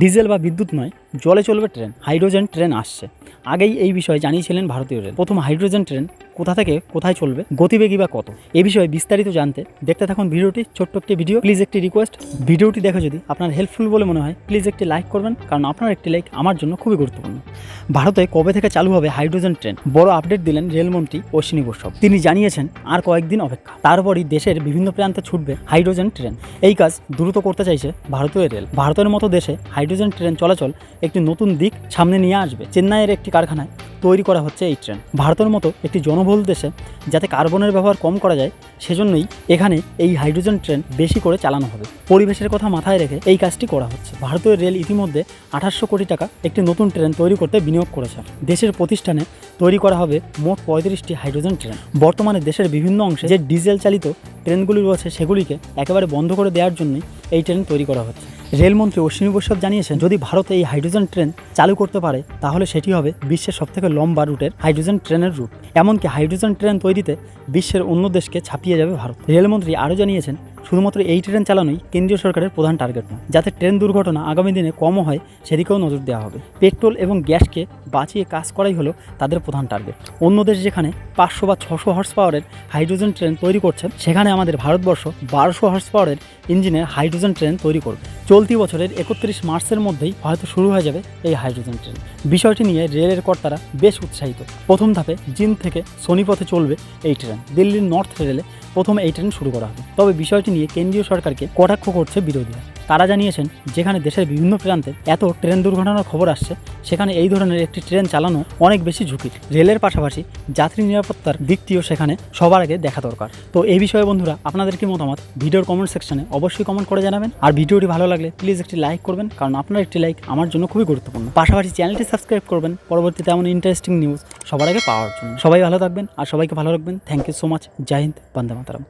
Diesel বা বিদ্যুৎ নয়, জলে চলবে ট্রেন, হাইড্রোজেন ট্রেন আসছে। আগেই এই বিষয়ে জানিয়েছিলেন ভারতীয় রেল প্রথম হাইড্রোজেন ট্রেন কোথা থেকে কোথায় চলবে, গতিবেগী বা কত? এ বিষয়ে বিস্তারিত জানতে দেখতে থাকুন ভিডিওটি, ছোট্ট একটি ভিডিও। প্লিজ একটি রিকোয়েস্ট ভিডিওটি দেখে যদি আপনার হেল্পফুল বলে মনে হয়, প্লিজ একটি লাইক করবেন, কারণ আপনার একটি লাইক আমার জন্য খুবই গুরুত্বপূর্ণ। ভারতে কবে থেকে চালু হবে হাইড্রোজেন ট্রেন? বড় আপডেট দিলেন রেলমন্ত্রী অশ্বিনী বৈষ্ণব। তিনি জানিয়েছেন, আর কয়েকদিন অপেক্ষা। তারপরই দেশের বিভিন্ন প্রান্তে ছুটবে হাইড্রোজেন ট্রেন। এই কাজ দ্রুত করতে চাইছে ভারতীয় রেল। ভারতের মতো দেশে হাইড্রোজেন ট্রেন চলাচল একটি নতুন দিক সামনে নিয়ে আসবে। চেন্নাইয়ের একটি কারখানায় তৈরি করা হচ্ছে এই ট্রেন। ভারতের মতো একটি জনবহুল দেশে যাতে কার্বনের ব্যবহার কম করা যায়, সেজন্যই এখানে এই হাইড্রোজেন ট্রেন বেশি করে চালানো হবে। পরিবেশের কথা মাথায় রেখে এই কাজটি করা হচ্ছে। ভারতীয় রেল ইতিমধ্যে আঠাশশো কোটি টাকা একটি নতুন ট্রেন তৈরি করতে বিনিয়োগ করেছে। দেশের প্রতিষ্ঠানে তৈরি করা হবে মোট পঁয়ত্রিশটি হাইড্রোজেন ট্রেন। বর্তমানে দেশের বিভিন্ন অংশে যে ডিজেল চালিত ট্রেনগুলি রয়েছে সেগুলিকে একেবারে বন্ধ করে দেওয়ার জন্যই এই ট্রেন তৈরি করা হচ্ছে। রেলমন্ত্রী অশ্বিনী বৈষ্ণব জানিয়েছেন, যদি ভারত এই হাইড্রোজেন ট্রেন চালু করতে পারে, তাহলে সেটি হবে বিশ্বের সবথেকে লম্বা রুটের হাইড্রোজেন ট্রেনের রুট। এমনকি হাইড্রোজেন ট্রেন তৈরিতে বিশ্বের অন্য দেশকে ছাপিয়ে যাবে ভারত। রেলমন্ত্রী আরও জানিয়েছেন শুধুমাত্র এই ট্রেন চালানোই কেন্দ্রীয় সরকারের প্রধান টার্গেট নয়, যাতে ট্রেন দুর্ঘটনা আগামী দিনে কমও হয় সেদিকেও নজর দেওয়া হবে। পেট্রোল এবং গ্যাসকে বাঁচিয়ে কাজ করাই হলো তাদের প্রধান টার্গেট অন্য দেশ যেখানে পাঁচশো বা ছশো হর্স পাওয়ারের হাইড্রোজেন ট্রেন তৈরি করছে সেখানে আমাদের ভারতবর্ষ বারোশো হর্স পাওয়ারের ইঞ্জিনের হাইড্রোজেন ট্রেন তৈরি করবে। চলতি বছরের একত্রিশ মার্চের মধ্যেই হয়তো শুরু হয়ে যাবে এই হাইড্রোজেন ট্রেন বিষয়টি নিয়ে রেলের কর্তারা বেশ উৎসাহিত। প্রথম ধাপে চীন থেকে সোনিপথে চলবে এই ট্রেন দিল্লির নর্থ রেলে প্রথম এই ট্রেন শুরু করা হবে। তবে বিষয়টি নিয়ে কেন্দ্রীয় সরকারকে কটাক্ষ করছে বিরোধীরা। তারা জানিয়েছেন, যেখানে দেশের বিভিন্ন প্রান্তে এত ট্রেন দুর্ঘটনার খবর আসছে, সেখানে এই ধরনের একটি ট্রেন চালানো অনেক বেশি ঝুঁকির রেলের পাশাপাশি যাত্রী নিরাপত্তার দিকটিও সেখানে সবার আগে দেখা দরকার। তো এই বিষয়ে বন্ধুরা, আপনাদের কি মতামত? ভিডিওর কমেন্ট সেকশনে অবশ্যই কমেন্ট করে জানাবেন। আর ভিডিওটি ভালো লাগলে প্লিজ একটি লাইক করবেন, কারণ আপনার একটি লাইক আমার জন্য খুবই গুরুত্বপূর্ণ। পাশাপাশি চ্যানেলটি সাবস্ক্রাইব করবেন, পরবর্তীতে এমন ইন্টারেস্টিং নিউজ সবার আগে পাওয়ার জন্য। সবাই ভালো থাকবেন, আর সবাইকে ভালো রাখবেন। থ্যাংক ইউ সো মাচ জয় হিন্দ, বন্দে মাতারাম।